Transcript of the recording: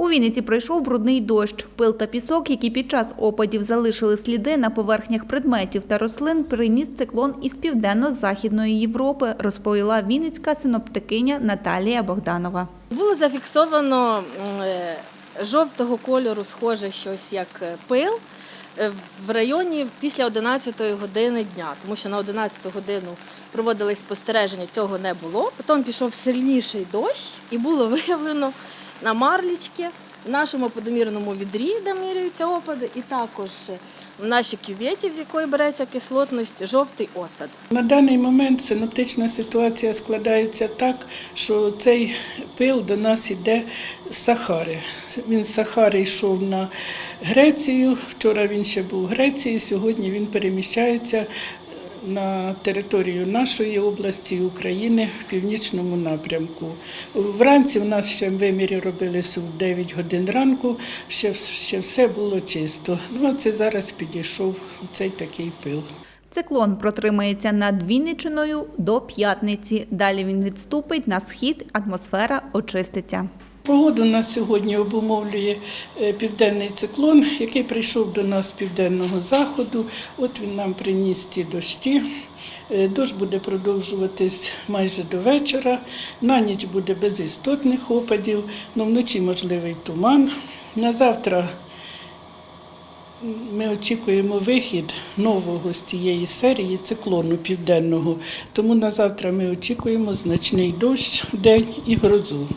У Вінниці пройшов брудний дощ. Пил та пісок, які під час опадів залишили сліди на поверхнях предметів та рослин, приніс циклон із південно-західної Європи, розповіла вінницька синоптикиня Наталія Богданова. Було зафіксовано е, жовтого кольору, схоже щось як е, пил е, в районі після 11 години дня, тому що на 11 годину проводились спостереження, цього не було. Потім пішов сильніший дощ і було виявлено на марлічки в нашому подомірному відрі, де міряються опади, і також в нашій кюветі, з якої береться кислотність, жовтий осад. На даний момент синоптична ситуація складається так, що цей пил до нас йде з Сахари. Він з Сахари йшов на Грецію. Вчора він ще був в Греції, сьогодні він переміщається на територію нашої області України в північному напрямку. Вранці в нас ще вимірі робились у 9 годин ранку, ще, ще все було чисто. Ну а це зараз підійшов цей такий пил. Циклон протримається над Вінничиною до п'ятниці. Далі він відступить на схід, атмосфера очиститься. Погоду нас сьогодні обумовлює е, південний циклон, який прийшов до нас з південного заходу. От він нам приніс ці дощі. Е, Дощ буде продовжуватись майже до вечора. На ніч буде без істотних опадів, але вночі можливий туман. На завтра ми очікуємо вихід нового з цієї серії циклону південного. Тому на завтра ми очікуємо значний дощ день і грозу.